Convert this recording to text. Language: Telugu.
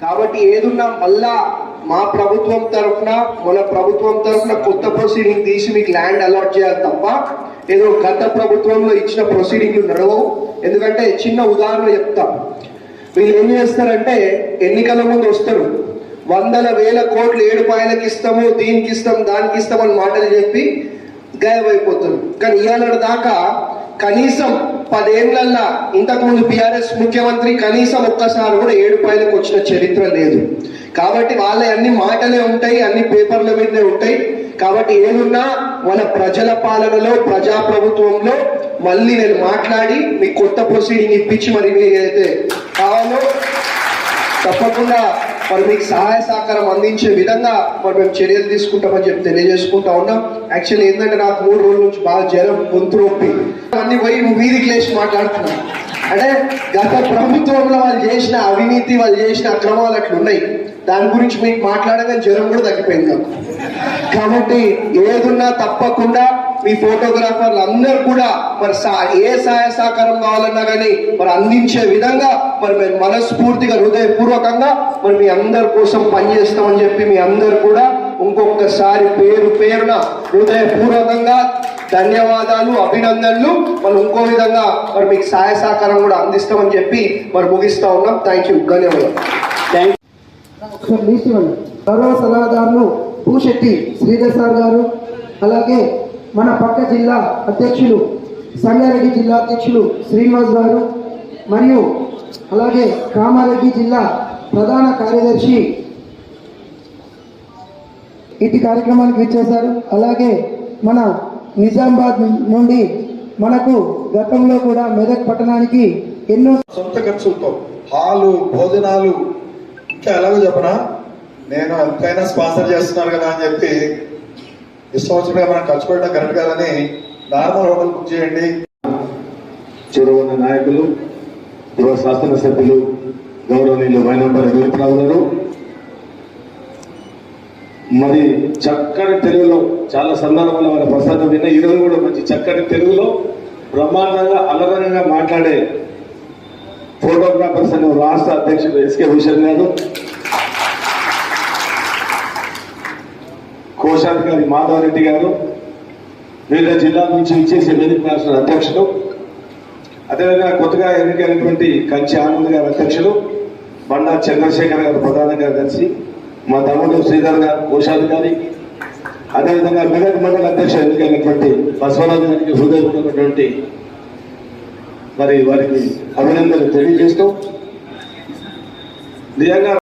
కాబట్టి ఏదున్నా మళ్ళా మా ప్రభుత్వం తరఫున మన ప్రభుత్వం తరఫున కొత్త ప్రొసీడింగ్ తీసి మీకు ల్యాండ్ అలాట్ చేయాలి తప్ప ఏదో గత ప్రభుత్వంలో ఇచ్చిన ప్రొసీడింగ్లు నడవవు. ఎందుకంటే చిన్న ఉదాహరణ చెప్తాం. వీళ్ళు ఏం చేస్తారంటే ఎన్నికల ముందు వస్తారు. వందల వేల కోట్లు ఏడు పాయలకి ఇస్తాము దీనికి ఇస్తాం దానికి ఇస్తాం అని మాటలు చెప్పి గాయమైపోతారు కానీ ఇవాళ దాకా కనీసం పదేళ్ళల్లా ఇంతకుముందు బీఆర్ఎస్ ముఖ్యమంత్రి కనీసం ఒక్కసారి కూడా ఏడు పైలకు వచ్చిన చరిత్ర లేదు. కాబట్టి వాళ్ళ అన్ని మాటలే ఉంటాయి అన్ని పేపర్ల మీదనే ఉంటాయి. కాబట్టి ఏమున్నా మన ప్రజల పాలనలో ప్రజా ప్రభుత్వంలో మళ్ళీ నేను మాట్లాడి మీకు కొత్త ప్రొసీడింగ్ ఇప్పించి మరి మీరు ఏదైతే కావాలో తప్పకుండా మరి మీకు సహాయ సహకారం అందించే విధంగా మరి మేము చర్యలు తీసుకుంటామని చెప్పి తెలియజేసుకుంటా ఉన్నాం. యాక్చువల్లీ ఏంటంటే నాకు మూడు రోజుల నుంచి బాగా జ్వరం గొంతు నొప్పి. అన్ని పోయి నువ్వు వీధికి లేచి మాట్లాడుతున్నాను అంటే గత ప్రభుత్వంలో వాళ్ళు చేసిన అవినీతి వాళ్ళు చేసిన అక్రమాలు అట్లా ఉన్నాయి. దాని గురించి మీకు మాట్లాడగా జ్వరం కూడా తగ్గిపోయింది నాకు. కాబట్టి ఏదున్నా తప్పకుండా మీ ఫోటోగ్రాఫర్లు అందరూ కూడా మరి సా- ఏ సహాయ సహకారం కావాలన్నా కానీ మరి అందించే విధంగా మరి మేము మనస్ఫూర్తిగా హృదయపూర్వకంగా మరి మీ అందరి కోసం పనిచేస్తామని చెప్పి మీ అందరు కూడా ఇంకొకసారి పేరు పేరున హృదయపూర్వకంగా ధన్యవాదాలు అభినందనలు. మరి ఇంకో విధంగా మరి మీకు సహాయ సహకారం కూడా అందిస్తామని చెప్పి మరి ముగిస్తా ఉన్నాం. థ్యాంక్ యూ ధన్యవాదాలు. గౌరవ సలహాదారులు భూశెట్టి శ్రీధర్ సార్ గారు అలాగే మన పక్క జిల్లా అధ్యక్షులు సంగారెడ్డి జిల్లా అధ్యక్షులు శ్రీనివాస్ గారు మరియు అలాగే కామారెడ్డి జిల్లా ప్రధాన కార్యదర్శి ఇటు కార్యక్రమానికి ఇచ్చేశారు అలాగే మన నిజామాబాద్ నుండి మనకు గతంలో కూడా మెదక్ పట్టణానికి ఎన్నో సొంత ఖర్చులతో హాలు భోజనాలు ఇంకా ఎలాగో చెప్పనా? నేను ఎంతైనా స్పాన్సర్ చేస్తున్నారు కదా అని చెప్పి ఇష్టం వచ్చినట్టుగా మనం ఖర్చు పెట్టడం కరెక్ట్ కాదని నార్మల్ హోటల్ బుక్ చేయండి. చూడవన్న నాయకులు యువ శాసనసభ్యులు గౌరవనీయులు వైనంబర్ వీరప్రావు గారు. మరి చక్కటి తెలుగులో చాలా సందర్భాల వారి ప్రసాదం విన్న ఈరోజు కూడా మంచి చక్కటి తెలుగులో బ్రహ్మాండంగా అలవరంగా మాట్లాడే ఫోటోగ్రాఫర్స్ అనే రాష్ట్ర అధ్యక్షుడు ఎస్కే భూషణ్ గారు. కోశాధికారి మాధవరెడ్డి గారు వివిధ జిల్లాల నుంచి ఇచ్చేసి వేదిక రాష్ట్ర అధ్యక్షులు అదేవిధంగా కొత్తగా ఎన్నికైనటువంటి కంచి ఆనంద్ గారు అధ్యక్షులు బండా చంద్రశేఖర్ గారు ప్రధాన కలిసి మా తమ్ముడు శ్రీధర్ గారు కోశాధికారి అదేవిధంగా మెదక్ మండల అధ్యక్షుడు ఎన్నికైనటువంటి బసవరాజు గారికి హృదయపూర్వకటువంటి మరి వారికి అభినందనలు తెలియజేస్తూ నిజంగా